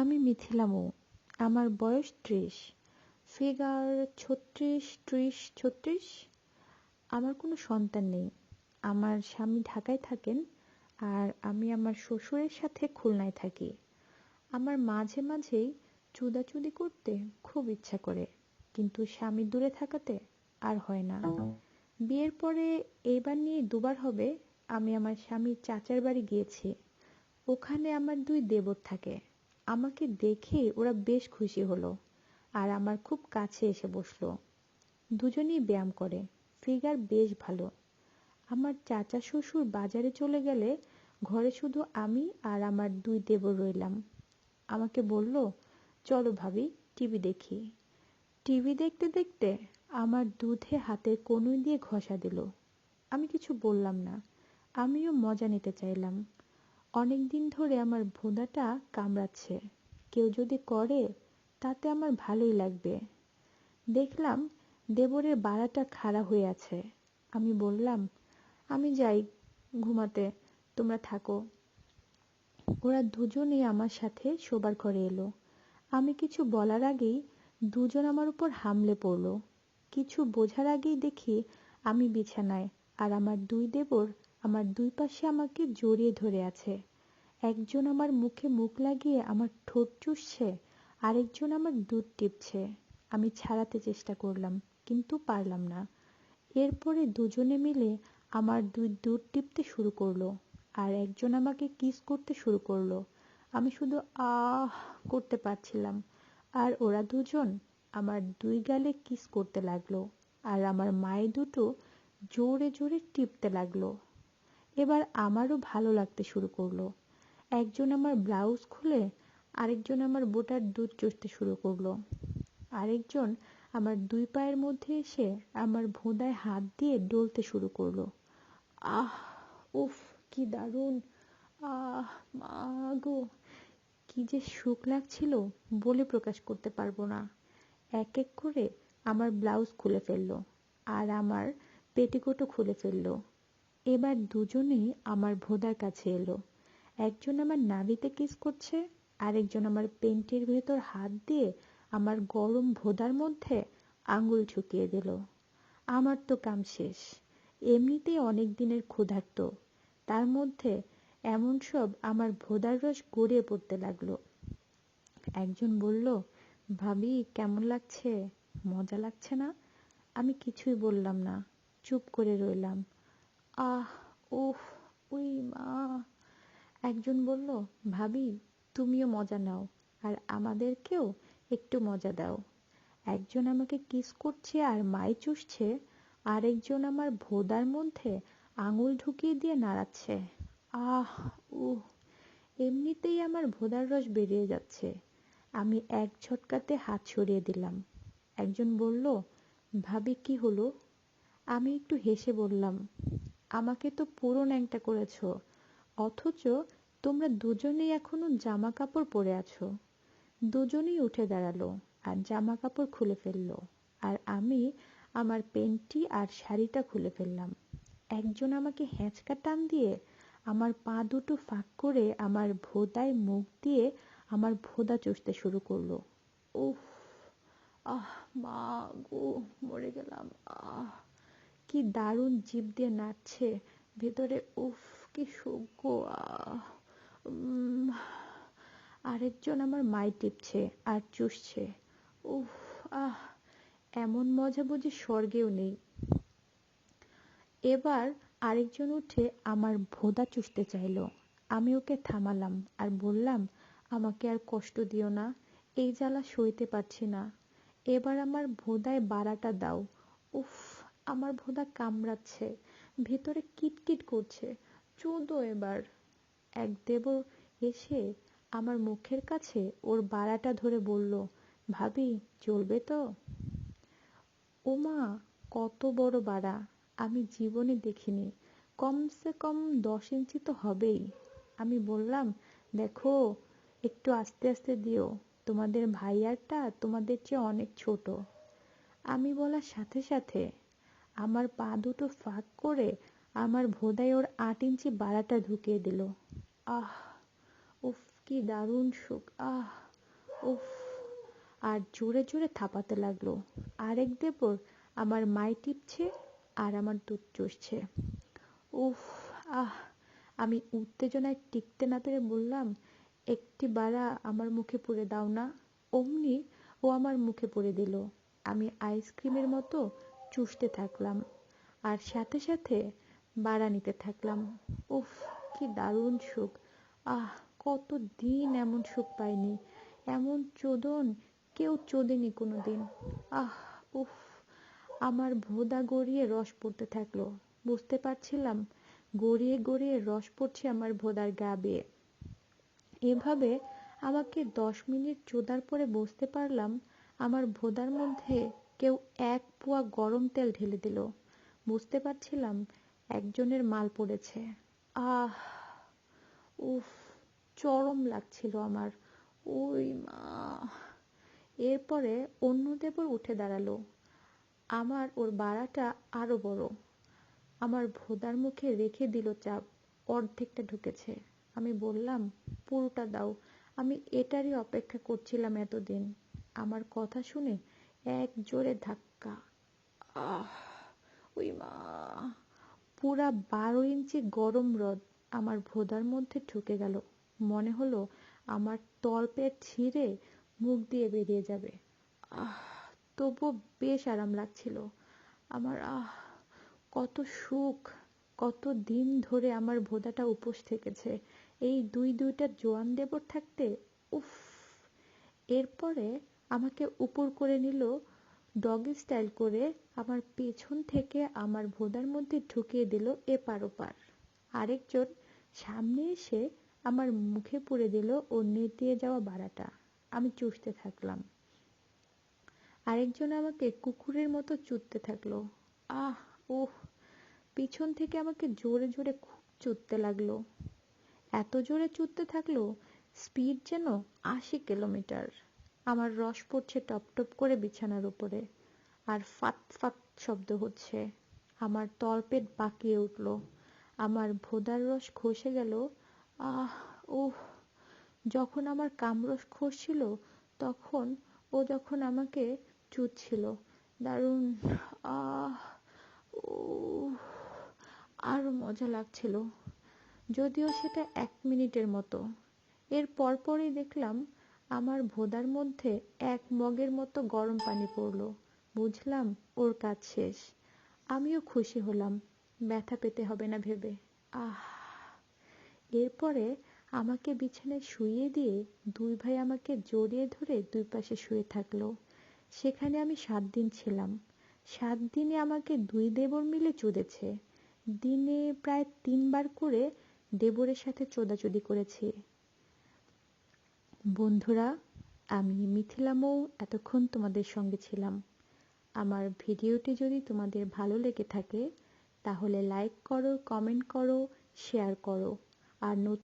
আমি মিথিলামু, আমার বয়স ত্রিশ। ফিগার ছত্রিশ, ত্রিশ, ছত্রিশ? আমার কোনো সন্তান নেই। আমার স্বামী ঢাকায় থাকেন আর আমি আমার শ্বশুরের সাথে খুলনায় থাকি। আমার মাঝে মাঝেই চুদাচুদি করতে খুব ইচ্ছা করে, কিন্তু স্বামী দূরে থাকাতে আর হয় না। বিয়ের পরে এইবার নিয়ে দুবার হবে আমি আমার স্বামীর চাচার বাড়ি গিয়েছি। ওখানে আমার দুই দেবর থাকে। আমাকে দেখে ওরা বেশ খুশি হলো আর আমার খুব কাছে এসে বসল। দুজনেই ব্যায়াম করে। ফিগার বেশ ভালো। আমার চাচা শ্বশুর বাজারে চলে গেলে ঘরে শুধু আমি আর আমার দুই দেবর রইলাম। আমাকে বলল, চলো ভাবি, টিভি দেখি। টিভি দেখতে দেখতে আমার দুধে হাতের কনুই দিয়ে ঘষা দিল। আমি কিছু বললাম না। আমিও মজা নিতে চাইলাম। অনেক দিন ধরে আমার ভোঁদাটা কামড়াচ্ছে। কেউ যদি করে, তাতে আমার ভালোই লাগবে। দেখলাম দেবরের বাড়াটা খাড়া হয়ে আছে। আমি বললাম, আমি যাই ঘুমাতে, তোমরা থাকো। ওরা দুজনেই আমার সাথে শোবার ঘরে এলো। আমি কিছু বলার আগেই দুজন আমার উপর হামলে পড়ল। কিছু বোঝার আগেই দেখি আমি বিছানায় আর আমার দুই দেবর আমার দুই পাশে আমাকে জড়িয়ে ধরে আছে। একজন আমার মুখে মুখ লাগিয়ে আমার ঠোঁট চুষছে, আরেকজন আমার দুধ টিপছে। আমি ছাড়াতে চেষ্টা করলাম, কিন্তু পারলাম না। এরপরে দুজনে মিলে আমার দুই দুধ টিপতে শুরু করল, আর একজন আমাকে কিস করতে শুরু করল। আমি শুধু আহ করতে পারছিলাম, আর ওরা দুজন আমার দুই গালে কিস করতে লাগল, আর আমার মায়ে দুটো জোরে জোরে টিপতে লাগল। এবার আমারও ভালো লাগতে শুরু করল। একজন আমার ব্লাউজ খুলে আরেকজন আমার বোটার দুধ চষতে শুরু করল। আরেকজন আমার দুই পায়ের মধ্যে এসে আমার ভোঁদায় হাত দিয়ে ডলতে শুরু করল। আহ, উফ, কি দারুণ। আহ, মা গো, কি যে সুখ লাগছিল বলে প্রকাশ করতে পারব না। এক এক করে আমার ব্লাউজ খুলে ফেলল আর আমার পেটিকোটও খুলে ফেলল। এবার দুজনেই আমার ভোদার কাছে এলো। একজন আমার নাভিতে কিস করছে, আরেকজন আমার পেন্টের ভেতর হাত দিয়ে আমার গরম ভোদার মধ্যে আঙুল ঢুকিয়ে দিল। আমার তো কাম শেষ। এমনিতেই অনেক দিনের ক্ষুধার্ত। তার মধ্যে এমন সব আমার ভোদার রস গড়িয়ে পড়তে লাগল। একজন বলল, ভাবি, কেমন লাগছে? মজা লাগছে না? আমি কিছুই বললাম না। চুপ করে রইলাম। আহ, উহ, উই মা। একজন বলল, ভাবি, তুমিও মজা নাও, আর আমাদেরকেও একটু মজা দাও। একজন আমাকে কিস করছে আর মাই চুষছে, আরেকজন আমার ভোদার মধ্যে আঙুল ঢুকিয়ে দিয়ে নাড়াচ্ছে। আহ, উহ, এমনিতেই আমার ভোদার রস বেরিয়ে যাচ্ছে। আমি এক ঝটকাতে হাত সরিয়ে দিলাম। একজন বলল, ভাবি, কি হলো? আমি একটু হেসে বললাম আমাকে তো পুরো ন্যাংটা করেছ, অথচ তোমরা দুজনেই এখনও জামা কাপড় পরে আছো। দুজনেই উঠে দাঁড়াল আর জামা কাপড় খুলে ফেলল আর আমি আমার পেন্টি আর শাড়িটা খুলে ফেললাম। একজন আমাকে হ্যাঁচকা টান দিয়ে আমার পা দুটো ফাঁক করে আমার ভোদায় মুখ দিয়ে আমার ভোদা চষতে শুরু করল। উফ, আহ মা গো, মরে গেলাম, আহ। কি দারুণ জিভ দিয়ে নাচছে। ভেতরে উফ, কি আহ আরেকজন আমার মাই টিপছে আর চুষছে। উফ, আহ, এমন মজা বুঝি স্বর্গেও নেই। এবার আরেকজন উঠে আমার ভোদা চুষতে চাইলো। আমি ওকে থামালাম আর বললাম, আমাকে আর কষ্ট দিও না, এই জ্বালা সইতে পারছি না। এবার আমার ভোদায় বাড়াটা দাও। উফ আমার ভোদা কামড়াচ্ছে, ভেতরে কিটকিট করছে। চোদো এবার। এক দেব এসে আমার মুখের কাছে ওর বাড়াটা ধরে বলল, ভাবি, চলবে তো? ওমা কত বড় বাড়া আমি জীবনে দেখিনি। কমসে কম দশ ইঞ্চি তো হবেই। আমি বললাম, দেখো, একটু আস্তে আস্তে দিও, তোমাদের ভাইয়ারটা তোমাদের চেয়ে অনেক ছোট। আমি বলার সাথে সাথে আমার পা দুটো ফাঁক করে আমার ভোদায় ওর আট ইঞ্চি বাড়াটা ঢুকিয়ে দিল। আহ, উফ, কি দারুণ সুখ, আহ, উফ। আর জোরে জোরে থাপাতে লাগল। আরেক দেবর আমার মাই টিপছে আর আমার দুধ চষছে। উফ, আহ, আমি উত্তেজনায় টিকতে না পেরে বললাম, একটি বাড়া আমার মুখে পুরে দাও না। অমনি ও আমার মুখে পুরে দিল। আমি আইসক্রিমের মতো চুষতে থাকলাম। আর সাথে সাথে বাড়া নিতে থাকলাম। উফ, কি দারুণ সুখ। আহ, কত দিন এমন সুখ পাইনি। এমন চোদন কেউ চোদেনি কোনো দিন আহ, উফ, আমার ভোদা গড়িয়ে রস পড়তে থাকল। বুঝতে পারছিলাম, গড়িয়ে গড়িয়ে রস পড়ছে আমার ভোদার গা বেয়ে। এভাবে আমাকে দশ মিনিট চোদার পরে বুঝতে পারলাম, আমার ভোদার মধ্যে কেউ এক পোয়া গরম তেল ঢেলে দিল। বুঝতে পারছিলাম একজনের মাল পড়েছে। আহ, উফ, চরম লাগছিল আমার। ওই মা। এরপরে অন্য দেবর উঠে দাঁড়াল। আমার ওর বাড়াটা আরও বড়। আমার ভোদার মুখে রেখে দিল চাপ। অর্ধেকটা ঢুকেছে। আমি বললাম, পুরোটা দাও। আমি এটারই অপেক্ষা করছিলাম এতদিন। আমার কথা শুনে এক জোরে ধাক্কা। আহ, ওই মা। পুরা বারো ইঞ্চি গরম রদ আমার ভোদার মধ্যে ঢুকে গেল। মনে হলো আমার তলপেট ছিঁড়ে মুখ দিয়ে বেরিয়ে যাবে। আহ, তবুও বেশ আরাম লাগছিল। আমার আহ, কত সুখ, কত দিন ধরে আমার ভোদাটা উপোস থেকেছে। এই দুই দুইটা জোয়ান দেবর থাকতে, উফ। এরপরে আমাকে উপর করে নিল, ডগি স্টাইল করে আমার পেছন থেকে আমার ভোদার মধ্যে ঢুকিয়ে দিল এপার ওপার। আরেকজন সামনে এসে আমার মুখে পুড়ে দিল ও নেতিয়ে যাওয়া বাড়াটা। আমি চুষতে থাকলাম। আরেকজন আমাকে কুকুরের মতো চুদতে থাকল। আহ ওহ পিছন থেকে আমাকে জোরে জোরে খুব চুদতে লাগল। এত জোরে চুদতে থাকল, স্পিড যেন আশি কিলোমিটার। আমার রস পড়ছে টপ টপ করে বিছানার উপরে। আর ফাত ফাত শব্দ হচ্ছে। আমার তলপেট বাঁকিয়ে উঠল। আমার ভোদার রস খসে গেল। আহ ওহ যখন আমার কামরস খসছিল, তখন ও যখন আমাকে চুদছিল দারুণ, আহ ও আরও মজা লাগছিল। যদিও সেটা এক মিনিটের মতো। এর পরপরই দেখলাম আমার ভোদার মধ্যে এক মগের মতো গরম পানি পড়ল। বুঝলাম ওর কাজ শেষ। আমিও খুশি হলাম। ব্যথা পেতে হবে না ভেবে। আহ! এরপরে আমাকে বিছানায় শুইয়ে দিয়ে দুই ভাই আমাকে জড়িয়ে ধরে দুই পাশে শুয়ে থাকল। সেখানে আমি সাত দিন ছিলাম। সাত দিনে আমাকে দুই দেবর মিলে চুদেছে। দিনে প্রায় তিনবার করে দেবরের সাথে চোদাচুদি করেছি। বন্ধুরা, আমি মিথিলা মৌ এতক্ষণ তোমাদের সঙ্গে ছিলাম। আমার ভিডিওটি যদি তোমাদের ভালো লেগে থাকে, তাহলে লাইক করো কমেন্ট করো শেয়ার করো। আর